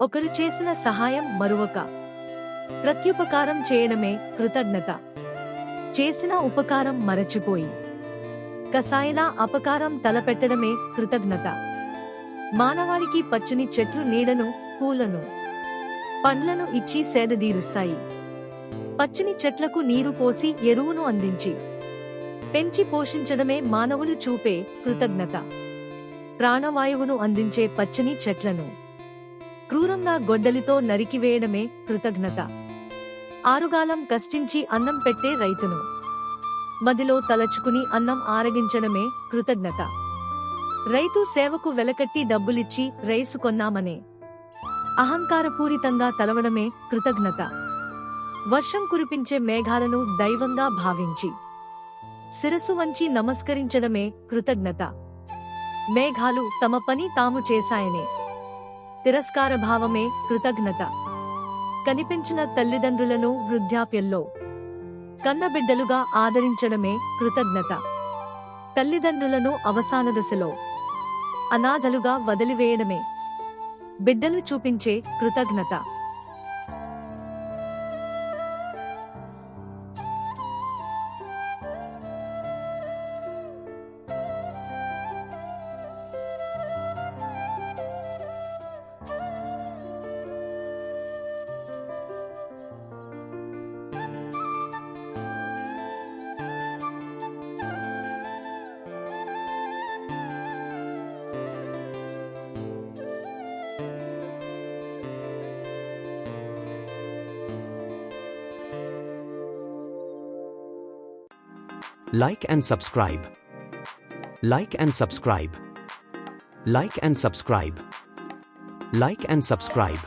ఒకరు చేసిన సహాయం మరొక. ప్రత్యుపకారం చేయడమే కృతజ్ఞత. చేసిన ఉపకారం మరచిపోయి. కసాయిలా అపకారం తలపెట్టడమే కృతజ్ఞత. మానవాళికి పచ్చని చెట్లు నీడను పూలను పండ్లను ఇచ్చి సేదదీరుస్తాయి పచ్చని చెట్లకు నీరు పోసి ఎరువును అందించి. పెంచి పోషించడమే మానవులు చూపే కృతజ్ఞత. ప్రాణవాయువును అందించే పచ్చని చెట్లను. క్రూరంగా గొడ్డలితో నరికివేయడమే కృతజ్ఞత. ఆరుగాలం కష్టించి అన్నం పెట్టే రైతును. మదిలో తలచుకుని అన్నం ఆరగించడమే కృతజ్ఞత. రైతు సేవకు వెలకట్టి డబ్బులిచ్చి రైసు కొన్నామనే. అహంకారపూరితంగా తలవడమే కృతజ్ఞత. వర్షం కురిపించే మేఘాలను దైవంగా భావించి. శిరసు వంచి నమస్కరించడమే కృతజ్ఞత. మేఘాలు తమ పని తాము చేశాయనే. తిరస్కార భావమే కృతజ్ఞత. కనిపించిన తల్లిదండ్రులను వృద్ధాప్యంలో. కన్నబిడ్డలుగా ఆదరించడమే కృతజ్ఞత. తల్లిదండ్రులను అవసాన దశలో. అనాథలుగా వదిలివేయడమే. బిడ్డలు చూపించే కృతజ్ఞత. Like and subscribe. Like and subscribe. Like and subscribe. Like and subscribe.